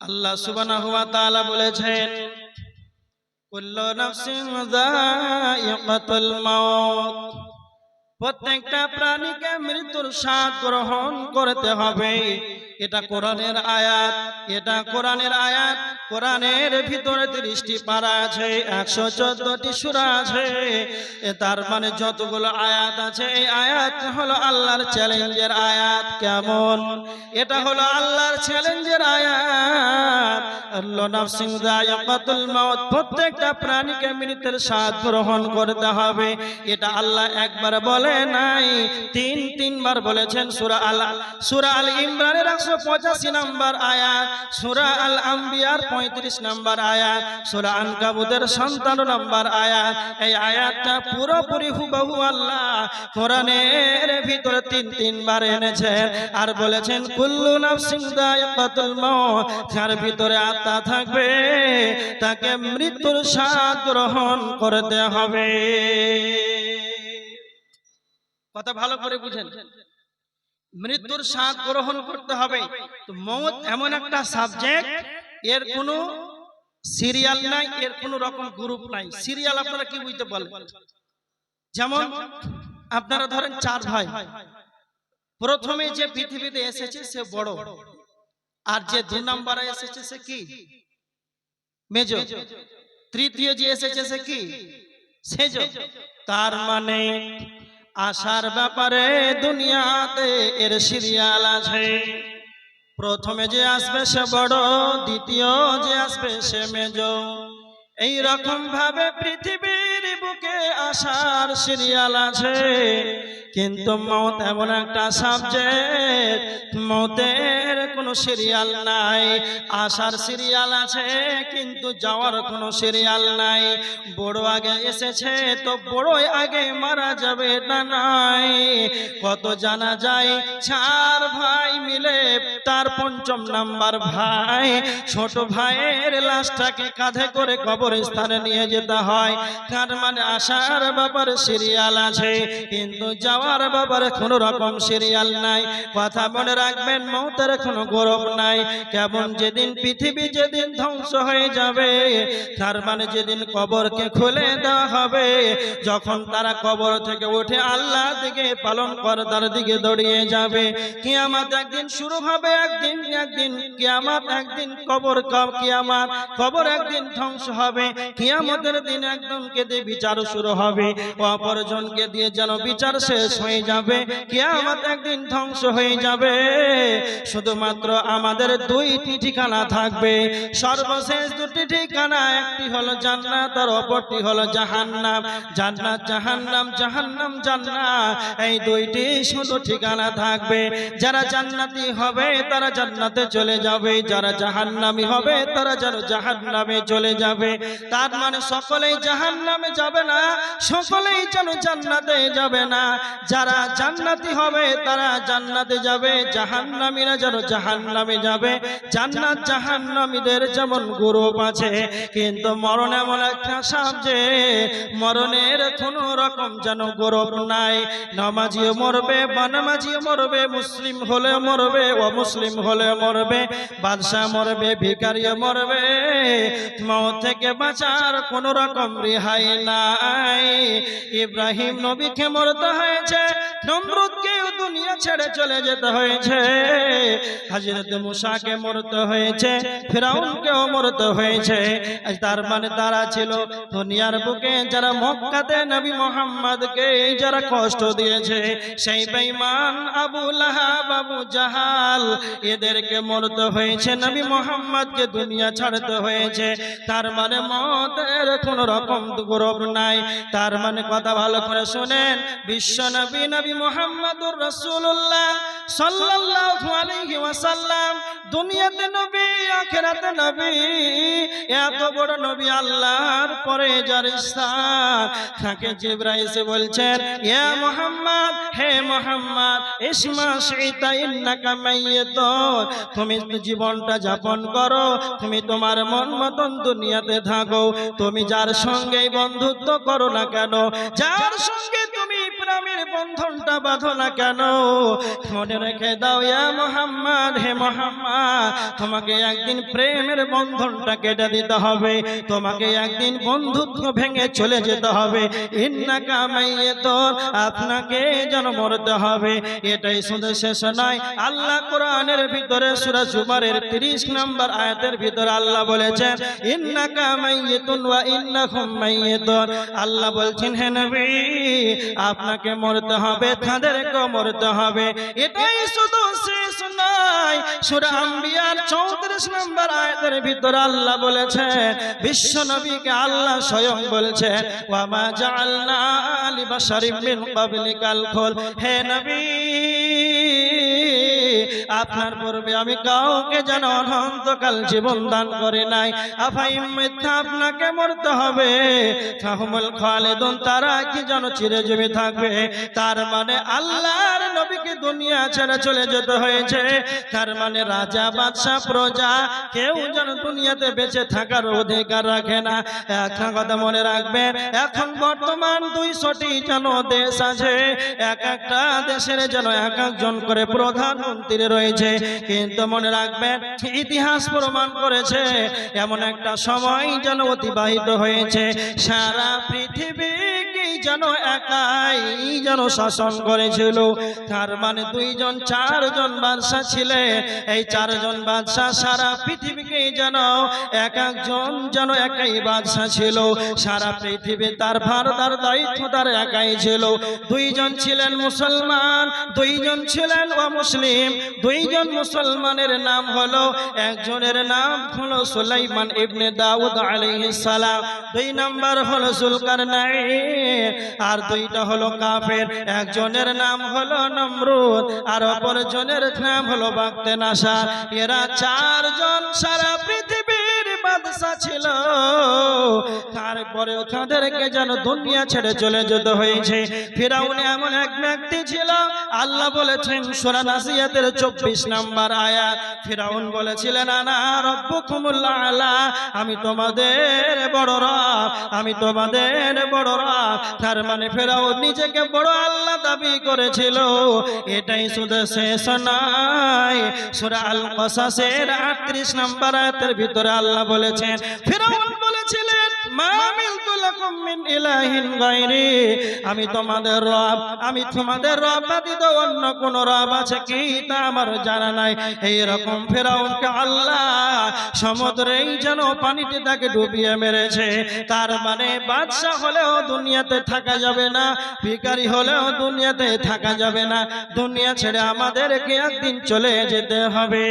আল্লাহ সুবানা হুয়া তালা বলেছেন প্রত্যেকটা প্রাণীকে মৃত্যুর স্বাদ গ্রহণ করতে হবে। এটা কোরআনের আয়াত, এটা কোরআনের আয়াত, কোরআনের ভিতরে তিরিশটি পারা আছে, একশো চোদ্দটি সুরা আছে। তার মানে যতগুলো আয়াত আছে, এই আয়াত হলো আল্লাহর চ্যালেঞ্জের আয়াত। কেমন? এটা হলো আল্লাহর চ্যালেঞ্জের আয়াত। আল্লাহ নাফসিং যায়িকাতুল মাউত, প্রত্যেকটা প্রাণীকে মৃত্যুর স্বাদ গ্রহণ করতে হবে। এটা আল্লাহ একবার বলে নাই, তিন, তিনবার বলেছেন সূরা আল সূরা আল ইমরানের 185 নম্বর আয়াত সূরা আল আম্বিয়ার 35 নম্বর আয়াত সূরা আনকাবুতের 57 নম্বর আয়াত এই আয়াতটা পুরোপুরি হুবহু আল্লাহ কোরআনের ভিতরে তিন, তিনবার এনেছেন আর বলেছেন, কুল্লু নাফসিন যায়িকাতুল মাউত, যার ভিতরে আত্মা থাকবে, তাকে মৃত্যুর স্বাদ গ্রহণ করতে হবে। কথা ভালো করে বুঝেন। মৃত্যুর স্বাদ গ্রহণ করতে হবে। তো মৌত এমন একটা সাবজেক্ট এর কোনো সিরিয়াল নাই, এর কোনো রকম গ্রুপ নাই। সিরিয়াল আপনারা কি বুঝতে পারলেন? যেমন, আপনারা ধরেন চার ভাই। প্রথমে যে পৃথিবীতে এসেছে, সে বড়। আর যে দু নম্বরে এসেছে সে কি? মেজ। তৃতীয় যে এসেছে সে কি? সেজ। তার মানে আসার ব্যাপারে দুনিয়াতে এর সিরিয়াল আছে। প্রথমে যে আসবে সে বড় দ্বিতীয় যে আসবে সে মেজ। এই রকম ভাবে পৃথিবীর বুকে আসার সিরিয়াল আছে। কিন্তু মত এমন একটা সাবজেক্ট মতের কোনো সিরিয়াল নাই। আসার সিরিয়াল আছে, কিন্তু যাওয়ার কোনো সিরিয়াল নাই। বড় আগে এসেছে, তো বড়ই আগে মারা যাবে না নাই। কত জানা যায়, চার ভাই মিলে তার পঞ্চম নাম্বার ভাই। ছোট ভাইয়ের লাশটাকে কাঁধে করে কবরস্থানে নিয়ে যেতে হয়। তার মানে আসার ব্যাপারে সিরিয়াল আছে, কিন্তু যাওয়ার ব্যাপারে কোনো রকম সিরিয়াল নাই। কথা মনে রাখবেন, মৌতের কোনো গৌরব নাই। কেমন যেদিন পৃথিবী যেদিন ধ্বংস হয়ে যাবে, তার মানে যেদিন কবরকে খুলে দেওয়া হবে, যখন তারা কবর থেকে উঠে আল্লাহ দিকে পালন করার দিকে দৌড়িয়ে যাবে। কি কিয়ামত একদিন শুরু হবে একদিন একদিন কিয়ামত, একদিন কবর কব কিয়ামত। কবর একদিন ধ্বংস হবে। কিয়ামতের দিন একজনকে দিয়ে বিচার শুরু হবে। অপরজনকে দিয়ে যেন বিচার শেষ হয়ে যাবে। কিয়ামত একদিন ধ্বংস হয়ে যাবে। শুধুমাত্র আমাদের দুইটি ঠিকানা থাকবে। সর্বশেষ দুটি ঠিকানা, একটি হলো জান্নাত আর অপরটি হলো জাহান্নাম। জান্নাত, জাহান্নাম জাহান্নাম, জান্নাত। এই দুইটি শুধু ঠিকানা থাকবে। যারা জান্নাতি হবে তারা জান্নাতে চলে যাবে। যারা জাহান্নামি হবে, তারা যেন জাহান্নামে চলে যাবে। তার মানে সকলেই জাহান্নামে যাবে না, সকলেই যেন জান্নাতে যাবে না। যারা জান্নাতি হবে, তারা জান্নাতে যাবে। জাহান্নামীরা যেন জাহান্নামে যাবে। জান্নাত জাহান্নামীদের যেমন গৌরব আছে, কিন্তু মরণ এমন একটা সাবজে মরণের কোনো রকম যেন গৌরব নাই। নামাজিও মরবে, বানামাজিও মরবে, মুসলিম হলে মরবে অমুসলিম হলে মরবে, বাদশাহ মরবে ভিকারিও মরবে। মত থেকে বাঁচার কোন রকম রেহাই নাই। ইব্রাহিম নবীকে মরতে হয়েছে নমরুদকেও দুনিয়া ছেড়ে চলে যেতে হয়েছে। হাজরত মুসাকে মরতে হয়েছে, ফেরাউনকেও মরতে হয়েছে। তার মানে তারা ছিল দুনিয়ার বুকে যারা মক্কাতে নবী মোহাম্মদকে যারা কষ্ট দিয়েছে, সেই বেঈমান আবু লাহাব, আবু জাহাল, এদেরকে মরতে হয়েছে, নবী মোহাম্মদকে দুনিয়া ছাড়তে হয়েছে। তার মানে মতের কোন রকম গৌরব নাই। তার মানে কথা ভালো করে শুনেন, বিশ্ব নবী নবী মোহাম্মদুর সাল্লাল্লাহু আলাইহি ওয়াসাল্লাম, দুনিয়াতে নবী নবী, এত বড় নবী আল্লাহর পরে যার স্থান জিবরাইল বলছেন মুহাম্মদ, হে মুহাম্মদ, ইসমা শিতা ইন্নাকা তুমি জীবনটা যাপন করো, তুমি তোমার মন মতন দুনিয়াতে থাকো, তুমি যার সঙ্গেই বন্ধুত্ব করো না কেন, যার সঙ্গে বন্ধনটা বাঁধো না কেন? মনে রেখে দাও, ইয়া মোহাম্মদ, হে মোহাম্মদ, তোমাকে একদিন প্রেমের বন্ধনটা কেটে দিতে হবে। তোমাকে একদিন বন্ধুত্ব ভেঙে চলে যেতে হবে। ইন্না কামাইয়ে তোর আপনাকে যেন মরতে হবে। এটাই শুধু শেষ নয়, আল্লাহ কোরআনের ভিতরে সূরা জুমারের 30 নম্বর আয়াতের ভিতরে আল্লাহ বলেছেন ইন্না কামাইয়েতুন ওয়া ইন্নাকুম মাইয়েতুন। আল্লাহ বলছেন, হে নবী, আপনাকে মরতে হবে তাদেরকেও মরতে হবে। এটাই শুধু শেষ নয়, সূরা 34 নম্বর আয়াতের ভিতর আল্লাহ বলেছে বিশ্ব নবীকে আল্লাহ স্বয়ং বলেছে ওয়া মা জাআলনা লিবাশারিম মিন ক্বাবলিকাল খোল হে নবী! আপনার পূর্বে আমি কাউকে যেন অনন্তকাল জীবন দান করে নাই। আফাইম মিথ্যা আপনাকে মরতে হবে। ফাহমুল খালেদুন, তারা কি যেন চিরজীবী থাকবে? তার মানে আল্লাহর নবীকে দুনিয়া ছেড়ে চলে যেতে হয়েছে। তার মানে রাজা বাদশাহ প্রজা কেউ যেন দুনিয়াতে বেঁচে থাকার অধিকার রাখে না। একটা কথা মনে রাখবেন, এখন বর্তমান দুইশোটি যেন দেশ আছে, এক একটা দেশের যেন এক একজন করে প্রধানমন্ত্রী রয়েছে, কিন্তু মনে রাখবেন ইতিহাস প্রমাণ করেছে, এমন একটা সময় যেন অতিবাহিত হয়েছে, সারা পৃথিবীকে যেন একাই যেন শাসন করেছিল। তার মানে দুইজন, চারজন বাদশাহ ছিলেন। এই চারজন বাদশাহ সারা পৃথিবীকে যেন এক একজন যেন একাই বাদশাহ ছিল। সারা পৃথিবী তার ভার তার দায়িত্ব তার একাই ছিল। দুইজন ছিলেন মুসলমান, দুইজন ছিলেন অমুসলিম, দুইজন মুসলমানের নাম হলো, একজনের নাম হলো সুলাইমান ইবনে দাউদ আলাইহিস সালাম, দুই নাম্বার হলো জুলকারনাইন। আর দুইটা হলো কাফের, একজনের নাম হলো নমরুদ আর অপরজনের নাম হলো বাগতে নাসা এরা চারজন সারা পৃথিবীর বাদশা ছিল। তারপরে তাদেরকে যেন দুনিয়া ছেড়ে চলে যেতে হয়েছে। ফিরাউন এমন এক ব্যক্তি ছিল, আল্লাহ বলেছেন, সোরা নাসিয়াতের চব্বিশ নাম্বার আয়াত। ফিরাউন বলেছিলেন, আনা আমি তোমাদের বড় রব, আমি তোমাদের বড় রব। তার মানে ফেরাউন নিজেকে বড় আল্লাহ দাবি করেছিল। এটাই শুধু শেষ নয়, সূরা আল কসাসের 38 নম্বর আয়াতের ভিতরে আল্লাহ বলেছেন। ফিরাউন বলেছিলেন, মা মিলতু লাকুম মিন ইলাহিন গায়রি। আমি তোমাদের রব, আমি তোমাদের রব ব্যতীত অন্য কোন রব আছে কি তা আমার জানা নাই। এই রকম ফেরাউনকে আল্লাহ সমুদ্রেই যেন পানিতে তাকে ডুবিয়ে মেরেছে। তার মানে বাদশা হলেও দুনিয়াতে থাকা যাবে না, ভিখারি হলেও দুনিয়াতে থাকা যাবে না। দুনিয়া ছেড়ে আমাদেরকে একদিন চলে যেতে হবে।